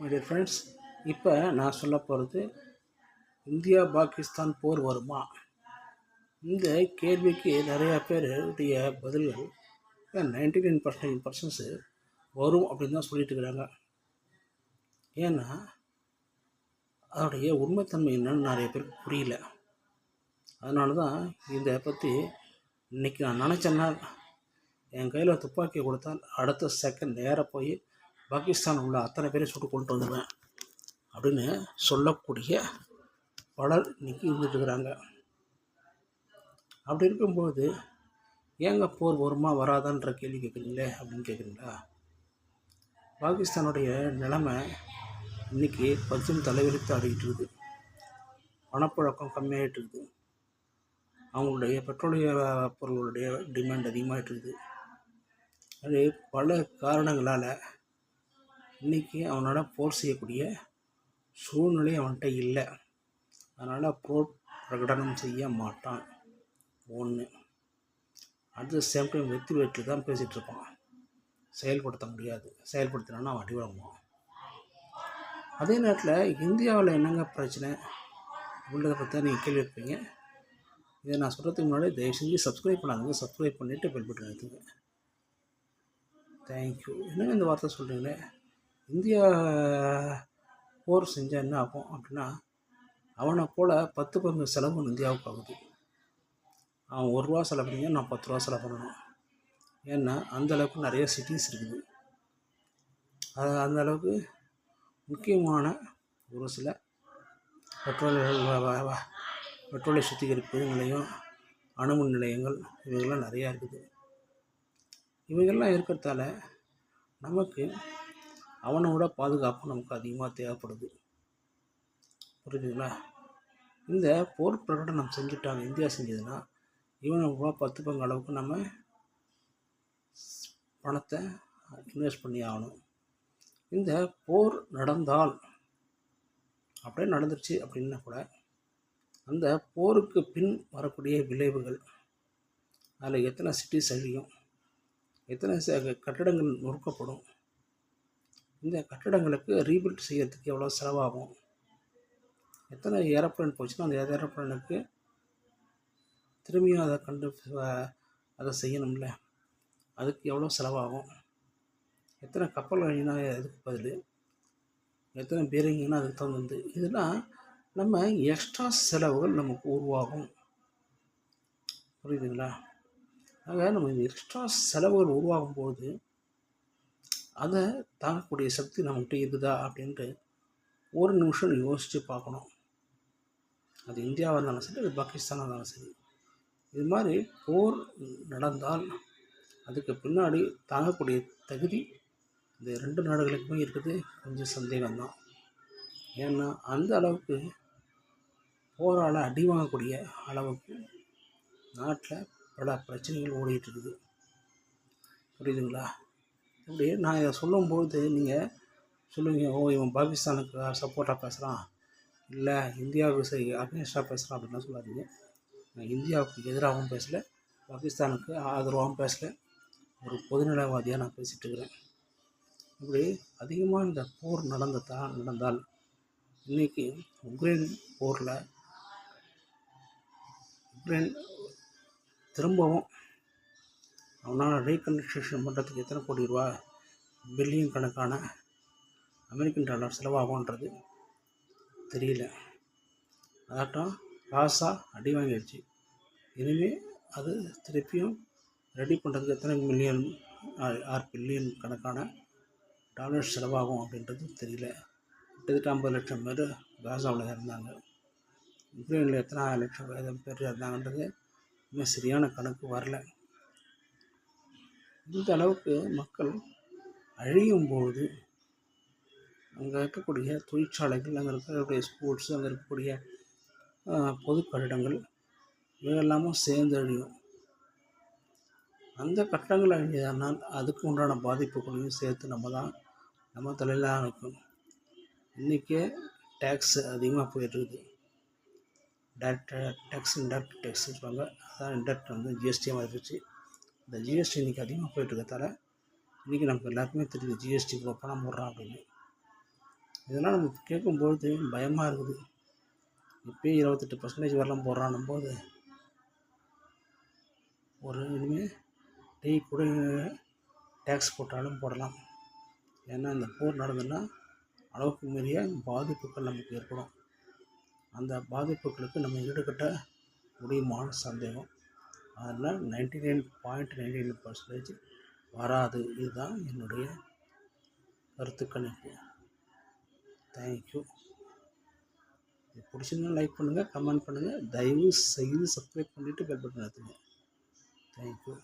My friends இப்போ நான் சொல்ல போகிறது இந்தியா பாகிஸ்தான் போர் வருமா? இந்த கேள்விக்கு நிறையா பேருடைய பதில்கள் நைன்டி நைன் பர்சன்டேஜ் பர்சன்ஸு வரும் அப்படின்னு தான் சொல்லிட்டு இருக்கிறாங்க ஏன்னா அதோடைய உண்மைத்தன்மை என்னன்னு நிறைய பேருக்கு புரியல. அதனால தான் இதை பற்றி இன்றைக்கி நான் நினச்சேன்னா என் கையில் துப்பாக்கி கொடுத்தால் அடுத்த செகண்ட் நேராக போய் பாகிஸ்தான் உள்ள அத்தனை பேரையும் சுட்டு கொண்டு வந்துடுவேன் அப்படின்னு சொல்லக்கூடிய பலர் இன்றைக்கி இருந்துட்டுருக்குறாங்க. அப்படி இருக்கும்போது ஏங்க போர் வருமா வராதான்ற கேள்வி கேட்குறீங்களே அப்படின்னு கேட்குறீங்களா? பாகிஸ்தானுடைய நிலைமை இன்றைக்கி பச்சும் தலைவலித்து ஆடிக்கிட்டு இருக்குது பணப்பழக்கம் கம்மியாகிட்டு இருக்குது அவங்களுடைய பெட்ரோலிய பொருளுடைய டிமாண்ட் அதிகமாகிட்டு இருக்குது அது பல காரணங்களால் இன்றைக்கி அவனால் போர் செய்யக்கூடிய சூழ்நிலை அவன்கிட்ட இல்லை. அதனால் போர் பிரகடனம் செய்ய மாட்டான். ஒன்று அட் த சேம் டைம் வெற்றி வெற்றி தான் பேசிகிட்டு இருப்பான். செயல்படுத்த முடியாது. செயல்படுத்தினான்னா அவன் அடி அதே நேரத்தில் இந்தியாவில் என்னங்க பிரச்சனை? அப்படின்றத பற்றி தான் நீங்கள் கேள்வி வைப்பீங்க. இதை நான் சொல்கிறதுக்கு முன்னாடி தயவு செஞ்சு சப்ஸ்கிரைப் பண்ணாதுங்க. சப்ஸ்கிரைப் பண்ணிவிட்டு பெல் பட்டன் எடுத்துங்க தேங்க்யூ என்னங்க இந்த வார்த்தை சொல்கிறீங்களே இந்தியா போர் செஞ்சால் என்ன ஆகும் அப்படின்னா அவனை போல் பத்து பங்கு செலவு இந்தியாவுக்கு ஆகுது அவன் ஒரு ரூபா செலவு பண்ணி நான் பத்து ரூபா செலவு பண்ணணும். ஏன்னா அந்தளவுக்கு நிறைய சிட்டிஸ் இருக்குது. அது அந்த அளவுக்கு முக்கியமான ஒரு சில பெட்ரோல் பெட்ரோலை சுத்திகரிப்பு நிலையம் அணுமின் நிலையங்கள் இவைகள்லாம் நிறையா இருக்குது. இவைகள்லாம் இருக்கிறதால நமக்கு அவனை விட பாதுகாப்பு நமக்கு அதிகமாக தேவைப்படுது. புரியுதுங்களா இந்த போர் பிரகடனம் செஞ்சுட்டாங்க இந்தியா செஞ்சதுன்னா இவனை கூட பத்து பங்கு அளவுக்கு நம்ம பணத்தை இன்வெஸ்ட் பண்ணி ஆகணும். இந்த போர் நடந்தால் அப்படியே நடந்துருச்சு அப்படின்னா கூட அந்த போருக்கு பின் வரக்கூடிய விளைவுகள் அதில் எத்தனை சிட்டிஸ் அழியும் எத்தனை கட்டடங்கள் நொறுக்கப்படும் இந்த கட்டடங்களுக்கு ரீபில்ட் செய்கிறதுக்கு எவ்வளோ செலவாகும்? எத்தனை ஏரோப்ளைன் போச்சுன்னா அந்த ஏரோப்ளைனுக்கு திரும்பியும் அதை கண்டு அதை செய்யணும்ல. அதுக்கு எவ்வளோ செலவாகும்? எத்தனை கப்பல் அழினா அதுக்கு பதில்? எத்தனை பேரிங்கன்னா அதுக்கு தகுந்தது? இதெல்லாம் நம்ம எக்ஸ்ட்ரா செலவுகள் நமக்கு உருவாகும். புரியுதுங்களா? ஆக நம்ம இந்த எக்ஸ்ட்ரா செலவுகள் உருவாகும் போது அதை தாங்கக்கூடிய சக்தி நம்மகிட்ட இருக்குதா அப்படின்ட்டு ஒரு நிமிஷம் யோசித்து பார்க்கணும். அது இந்தியாவாக இருந்தாலும் சரி அது பாகிஸ்தானாக இருந்தாலும் சரி. இது மாதிரி போர் நடந்தால் அதுக்கு பின்னாடி தாங்கக்கூடிய தகுதி இந்த ரெண்டு நாடுகளுக்குமே இருக்குது. கொஞ்சம் சந்தேகம்தான். ஏன்னா அந்த அளவுக்கு போரால் அடி வாங்கக்கூடிய அளவுக்கு நாட்டில் பல பிரச்சனைகள் ஓடிட்டு இருக்குது. புரியுதுங்களா? இப்படி நான் இதை சொல்லும்போது நீங்கள் சொல்லுவீங்க ஓ இவன் பாகிஸ்தானுக்கு சப்போர்ட்டாக பேசுகிறான் இல்லை இந்தியாவுக்கு சரி அக்னிஸ்டாக பேசுகிறான் அப்படின்லாம் சொல்லாதீங்க. நான் இந்தியாவுக்கு எதிராகவும் பேசலை பாகிஸ்தானுக்கு ஆதரவாகவும் பேசலை. ஒரு பொதுநலவாதியாக நான் பேசிகிட்டு இருக்கிறேன். இப்படி அதிகமாக இந்த போர் நடந்ததா நடந்தால் இன்றைக்கி உக்ரைன் போரில் உக்ரைன் திரும்பவும் அவனால் ரீகன்ஸ்ட்ரக்ஷன் பண்ணுறதுக்கு எத்தனை கோடி ரூபா பில்லியன் கணக்கான அமெரிக்கன் டாலர் செலவாகும்ன்றது தெரியல. அதாட்டம் காசா அடி வாங்கிடுச்சு இனிமேல் அது திருப்பியும் ரெடி பண்ணுறதுக்கு எத்தனை மில்லியன் ஆறு பில்லியன் கணக்கான டாலர் செலவாகும் அப்படின்றது தெரியல. கிட்டத்தட்ட ஐம்பது லட்சம் பேர் காசாவில் இருந்தாங்க உக்ரைனில் எத்தனை லட்சம் பேர் இருந்தாங்கன்றது இன்னும் சரியான கணக்கு வரல. இந்த அளவுக்கு மக்கள் அழியும் போது அங்கே இருக்கக்கூடிய தொழிற்சாலைகள் அங்கே இருக்கக்கூடிய ஸ்போர்ட்ஸ் அங்கே இருக்கக்கூடிய பொது கட்டிடங்கள் இவையெல்லாமும் சேர்ந்து அழியும். அந்த கட்டங்கள் அழிஞ்சதானால் அதுக்கு உண்டான பாதிப்புகளையும் சேர்த்து நம்ம தான் நம்ம தலையில் தான் இன்றைக்கே டேக்ஸ் அதிகமாக போயிட்டுருக்குது. டேரக்ட் டேக்ஸ் இன்டெரக்ட் டேக்ஸ் சொல்லுவாங்க. அதான் இன்டெரக்ட் வந்து ஜிஎஸ்டியாக மாறிடுச்சு இந்த ஜிஎஸ்டி இன்றைக்கி அதிகமாக போயிட்டுருக்கத்தால இன்றைக்கி நமக்கு எல்லாருக்குமே தெரியுது ஜிஎஸ்டி இவ்வளோ பணம் போடுறான் அப்படின்னு. இதெல்லாம் நம்ம கேட்கும்பொழுது பயமாக இருக்குது. இப்போயே இருபத்தெட்டு பர்சன்டேஜ் வரலாம் போடுறான்னும் போது ஒரு இனிமேல் டீ கூட டேக்ஸ் போட்டாலும் போடலாம். ஏன்னா இந்த போர் நடந்ததுன்னா அளவுக்கு மீறிய பாதிப்புகள் நமக்கு ஏற்படும். அந்த பாதிப்புகளுக்கு நம்ம ஈடுகட்ட முடியுமான சந்தேகம். அதனால் ninety nine point ninety nine percentage வராது. இதுதான் என்னுடைய கருத்து கணிப்பு தேங்க்யூ இது பிடிச்சிருந்தா லைக் பண்ணுங்கள் கமெண்ட் பண்ணுங்கள் தயவு செய்து சப்ஸ்கிரைப் பண்ணிவிட்டு பெல் பட்டன் எடுத்துங்க தேங்க்யூ